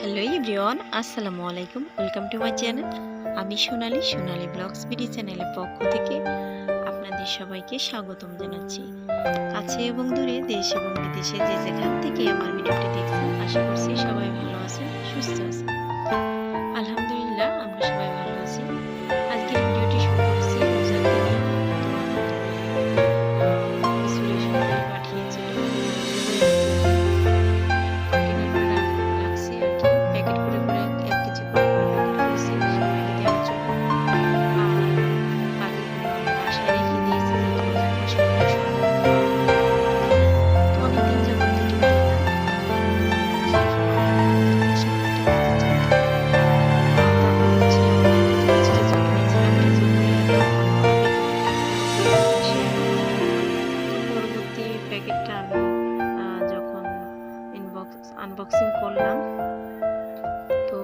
Hello everyone, আসসালামু আলাইকুম। Welcome to my channel. আমি সোনালি সোনালি ব্লগস বিডি চ্যানেলের পক্ষ থেকে আপনাদের সবাইকে স্বাগতম জানাচ্ছি। কাছে এবং দূরে দেশ এবং বিদেশে যে যেখান থেকে আমার ভিডিওটি দেখছেন আনবক্সিং করলাম। তো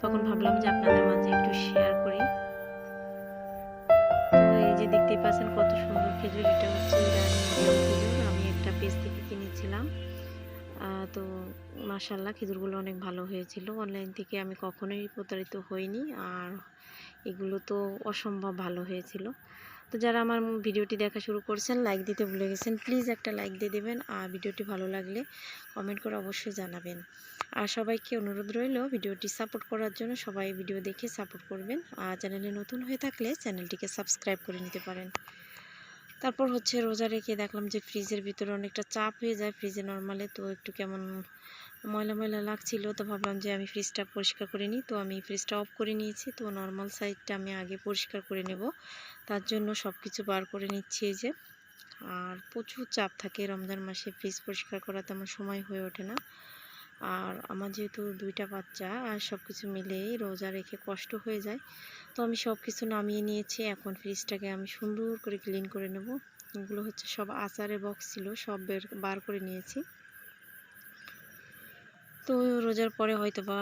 তখন ভাবলাম যে আপনাদের মাঝে একটু শেয়ার করি। তো এই যে দেখতেই পাচ্ছেন কত সুন্দর খেজুর, এটা হচ্ছে আমি একটা পেজ থেকে কিনেছিলাম। তো মাশাল্লাহ খেজুরগুলো অনেক ভালো হয়েছিল। অনলাইন থেকে আমি কখনোই প্রতারিত হইনি। আর এগুলো তো অসম্ভব ভালো হয়েছিল। তো যারা আমার ভিডিওটি দেখা শুরু করছেন লাইক দিতে ভুলে গেছেন প্লিজ একটা লাইক দিয়ে দেবেন আর ভিডিওটি ভালো লাগলে কমেন্ট করে অবশ্যই জানাবেন। আর সবাইকে অনুরোধ রইল ভিডিওটি সাপোর্ট করার জন্য সবাই ভিডিও দেখে সাপোর্ট করবেন। আর চ্যানেলে নতুন হয়ে থাকলে চ্যানেলটিকে সাবস্ক্রাইব করে নিতে পারেন। তারপর হচ্ছে রোজা রেখে দেখলাম যে ফ্রিজের ভিতরে অনেকটা চাপ হয়ে যায়, ফ্রিজে নর্মালে তো একটু কেমন ময়লা ময়লা লাগছিল তো ভাবলাম যে আমি ফ্রিজটা পরিষ্কার করে নিই। তো আমি ফ্রিজটা অফ করে নিয়েছি, তো নর্মাল সাইডটা আমি আগে পরিষ্কার করে নেব। তার জন্য সব কিছু বার করে নিচ্ছি এই যে। আর প্রচুর চাপ থাকে, রমজান মাসে ফ্রিজ পরিষ্কার করা তেমন সময় হয়ে ওঠে না। আর আমার যেহেতু দুইটা বাচ্চা, আর সব কিছু মিলেই রোজা রেখে কষ্ট হয়ে যায়। তো আমি সব কিছু নামিয়ে নিয়েছি। এখন ফ্রিজটাকে আমি সুন্দর করে ক্লিন করে নেব। এগুলো হচ্ছে সব আচারের বক্স ছিল, সব বের, বার করে নিয়েছি। তো রোজার পরে হয়তো বা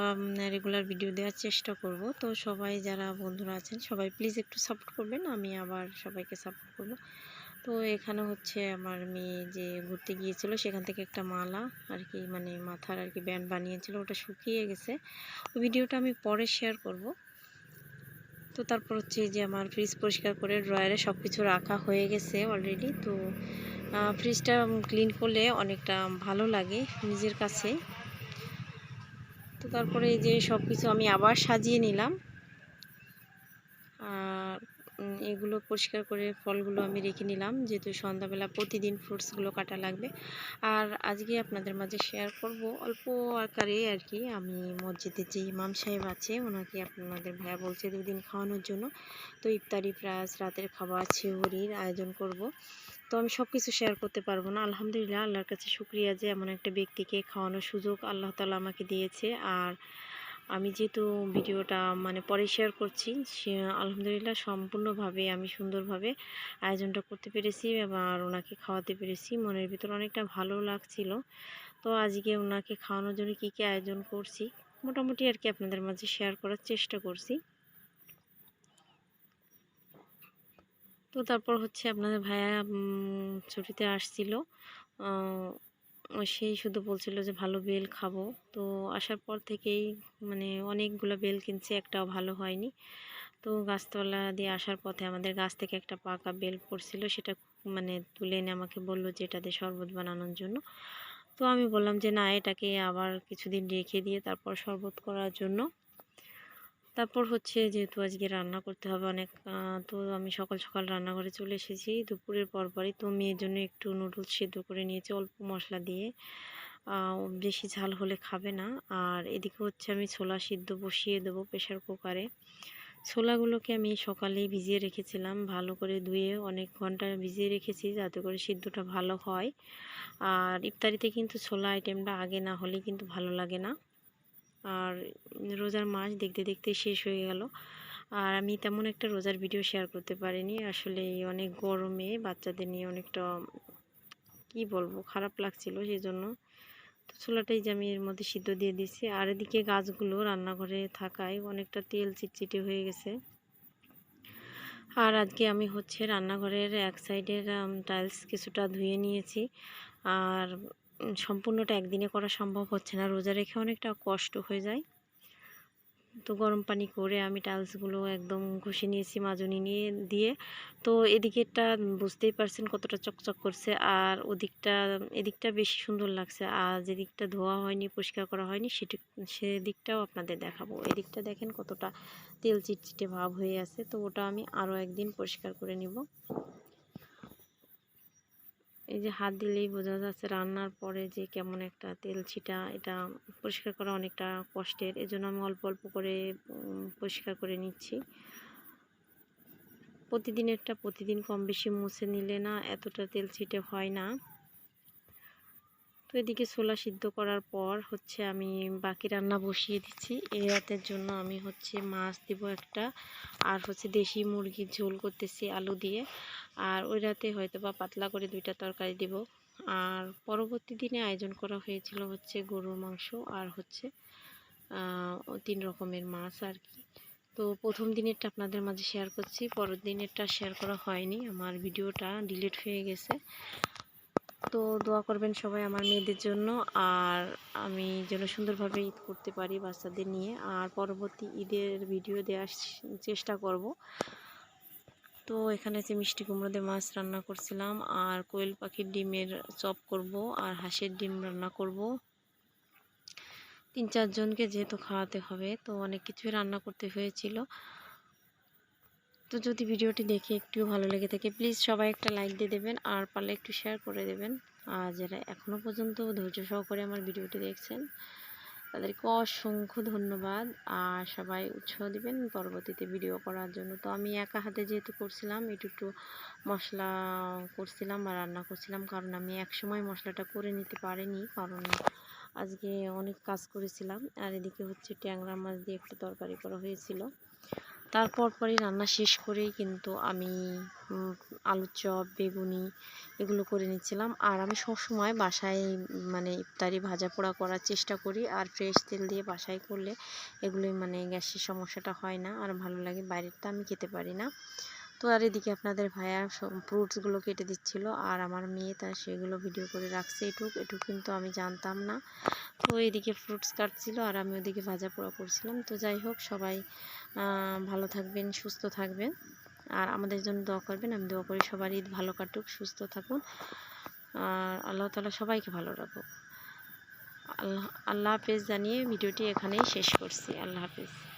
রেগুলার ভিডিও দেওয়ার চেষ্টা করব। তো সবাই যারা বন্ধুরা আছেন, সবাই প্লিজ একটু সাপোর্ট করবেন, আমি আবার সবাইকে সাপোর্ট করব। তো এখানে হচ্ছে আমার মেয়ে যে ঘুরতে গিয়েছিল, সেখান থেকে একটা মালা আর কি মানে মাথার আর কি ব্যান্ড বানিয়েছিল, ওটা শুকিয়ে গেছে। ভিডিওটা আমি পরে শেয়ার করব। তো তারপর হচ্ছে যে আমার ফ্রিজ পরিষ্কার করে ড্রয়ারে সব কিছু রাখা হয়ে গেছে অলরেডি তো ফ্রিজটা ক্লিন করলে অনেকটা ভালো লাগে নিজের কাছে। তো তারপরে এই যে সব কিছু আমি আবার সাজিয়ে নিলাম। আর এগুলো পরিষ্কার করে ফলগুলো আমি রেখে নিলাম, যেহেতু সন্ধ্যাবেলা প্রতিদিন ফ্রুটসগুলো কাটা লাগবে। আর আজকে আপনাদের মাঝে শেয়ার করব অল্প আকারে আর কি, আমি মসজিদে যে ইমাম সাহেব আছে, ওনাকে আপনাদের ভাইয়া বলছে দুদিন খাওয়ানোর জন্য। তো ইফতারি প্লাস রাতের খাবার, ছেহরির আয়োজন করব। তো আমি সব কিছু শেয়ার করতে পারব না, আলহামদুলিল্লাহ, আল্লাহর কাছে শুক্রিয়া যে এমন একটা ব্যক্তিকে খাওয়ানোর সুযোগ আল্লাহ তালা আমাকে দিয়েছে। আর আমি যেহেতু ভিডিওটা মানে পরে শেয়ার করছি আলহামদুলিল্লাহ সম্পূর্ণভাবে আমি সুন্দরভাবে আয়োজনটা করতে পেরেছি আর ওনাকে খাওয়াতে পেরেছি। মনের ভিতর অনেকটা ভালো লাগছিল। তো আজকে ওনাকে খাওয়ানোর জন্য কী কী আয়োজন করছি, মোটামুটি আর কি আপনাদের মাঝে শেয়ার করার চেষ্টা করছি। তো তারপর হচ্ছে আপনাদের ভাইয়া ছুটিতে আসছিল। সেই শুধু বলছিল যে, ভালো বেল খাব। তো আসার পর থেকেই মানে অনেকগুলো বেল কিনছে, একটাও ভালো হয়নি। তো গাছতলা দিয়ে আসার পথে আমাদের গাছ থেকে একটা পাকা বেল পড়ছিল, সেটা মানে তুলে এনে আমাকে বলল যে, এটা দিয়ে শরবত বানানোর জন্য। তো আমি বললাম যে, না, এটাকে আবার কিছুদিন রেখে দিয়ে তারপর শরবত করার জন্য। তারপর হচ্ছে যেহেতু আজকে রান্না করতে হবে অনেক তো আমি সকাল সকাল রান্নাঘরে চলে এসেছি। দুপুরের পরপরই তো মেয়ের জন্য একটু নুডলস সেদ্ধ করে নিয়েছি অল্প মশলা দিয়ে। বেশি ঝাল হলে খাবে না। আর এদিকে হচ্ছে আমি ছোলা সিদ্ধ বসিয়ে দেবো প্রেশার কুকারে। ছোলাগুলোকে আমি সকালেই ভিজিয়ে রেখেছিলাম। ভালো করে ধুয়ে অনেক ঘণ্টা ভিজিয়ে রেখেছি যাতে করে সিদ্ধটা ভালো হয়। আর ইফতারিতে কিন্তু ছোলা আইটেমটা আগে না হলে কিন্তু ভালো লাগে না। আর রোজার মাস দেখতে দেখতে শেষ হয়ে গেল। আর আমি তেমন একটা রোজার ভিডিও শেয়ার করতে পারিনি। আসলে অনেক গরমে বাচ্চাদের নিয়ে অনেকটা, কি বলব, খারাপ লাগছিল সেই জন্য তো ছোলাটাই যে আমি এর মধ্যে সিদ্ধ দিয়ে দিয়েছি। আর এদিকে গাছগুলো রান্নাঘরে থাকায় অনেকটা তেল চিটচিটে হয়ে গেছে। আর আজকে আমি হচ্ছে রান্নাঘরের এক সাইডের টাইলস কিছুটা ধুয়ে নিয়েছি। আর সম্পূর্ণটা একদিনে করা সম্ভব হচ্ছে না। রোজা রেখে অনেকটা কষ্ট হয়ে যায়। তো গরম পানি করে আমি টাইলসগুলো একদম ঘষে নিয়েছি মাজনি নিয়ে দিয়ে। তো এদিকেরটা বুঝতেই পারছেন কতটা চকচক করছে আর ওদিকটা, এদিকটা বেশি সুন্দর লাগছে। আর যেদিকটা ধোয়া হয়নি, পরিষ্কার করা হয়নি, সেটি, সেদিকটাও আপনাদের দেখাবো। এদিকটা দেখেন কতটা তেল চিটচিটে ভাব হয়ে আছে। তো ওটা আমি আরও একদিন পরিষ্কার করে নিব। এই যে হাত দিলেই বোঝা যাচ্ছে রান্নার পরে যে কেমন একটা তেল ছিটা, এটা পরিষ্কার করা অনেকটা কষ্টের। এজন্য আমি অল্প অল্প করে পরিষ্কার করে নিচ্ছি। প্রতিদিনেরটা প্রতিদিন কম বেশি মুছে নিলে না এতটা তেল ছিটে হয় না। তো এদিকে ছোলা সিদ্ধ করার পর হচ্ছে আমি বাকি রান্না বসিয়ে দিচ্ছি। এই রাতের জন্য আমি হচ্ছে মাছ দিব একটা আর হচ্ছে দেশি মুরগির ঝোল করতেছি আলু দিয়ে। আর ওই রাতে হয়তো বা পাতলা করে দুইটা তরকারি দিব। আর পরবর্তী দিনে আয়োজন করা হয়েছিল হচ্ছে গরুর মাংস আর হচ্ছে তিন রকমের মাছ আর কি। তো প্রথম দিনেরটা আপনাদের মাঝে শেয়ার করছি, পরের দিনেরটা শেয়ার করা হয়নি। আমার ভিডিওটা ডিলিট হয়ে গেছে। তো দোয়া করবেন সবাই আমার মেয়েদের জন্য। আর আমি যেন সুন্দরভাবে ঈদ করতে পারি বাচ্চাদের নিয়ে। আর পরবর্তী ঈদের ভিডিও দেওয়ার চেষ্টা করব। তো এখানে যে মিষ্টি কুমড়ো দিয়ে মাছ রান্না করছিলাম। আর কোয়েল পাখির ডিমের চপ করব আর হাঁসের ডিম রান্না করব। তিন চারজনকে যেহেতু খাওয়াতে হবে, তো অনেক কিছুই রান্না করতে হয়েছিল। তো যদি ভিডিওটি দেখে একটু ভালো লেগে থাকে প্লিজ সবাই একটা লাইক দিয়ে দেবেন, আর পারলে একটু শেয়ার করে দেবেন। আর যারা এখনও পর্যন্ত ধৈর্য সহকারে আমার ভিডিওটি দেখছেন, তাদেরকে অসংখ্য ধন্যবাদ। আর সবাই উৎসাহ দিবেন পরবর্তীতে ভিডিও করার জন্য। তো আমি একা হাতে যেহেতু করছিলাম, একটু একটু মশলা করছিলাম বা রান্না করছিলাম, কারণ আমি এক সময় মশলাটা করে নিতে পারিনি, কারণ আজকে অনেক কাজ করেছিলাম। আর এদিকে হচ্ছে ট্যাংরা মাছ দিয়ে একটু তরকারি করা হয়েছিল। তারপর পরই রান্না শেষ করেই কিন্তু আমি আলুর চপ, বেগুনি এগুলো করে নিচ্ছিলাম। আর আমি সবসময় বাসায় মানে ইফতারি ভাজা পোড়া করার চেষ্টা করি। আর ফ্রেশ তেল দিয়ে বাসায় করলে এগুলোই মানে গ্যাসের সমস্যাটা হয় না। আর ভালো লাগে, বাইরেরটা আমি খেতে পারি না। তো আর এদিকে আপনাদের ভাইয়া ফ্রুটসগুলো কেটে দিচ্ছিল। আর আমার মেয়ে তার সেগুলো ভিডিও করে রাখছে। এটুক এটুক কিন্তু আমি জানতাম না। তো এদিকে ফ্রুটস কাটছিল আর আমি ওদিকে ভাজা পোড়া করছিলাম। তো যাই হোক, সবাই ভালো থাকবেন, সুস্থ থাকবেন। আর আমাদের জন্য দোয়া করবেন, আমি দোয়া করি সবার ঈদ ভালো কাটুক, সুস্থ থাকুন। আর আল্লাহ তালা সবাইকে ভালো রাখুক। আল্লাহ আল্লাহ হাফেজ জানিয়ে ভিডিওটি এখানেই শেষ করছি। আল্লাহ হাফেজ।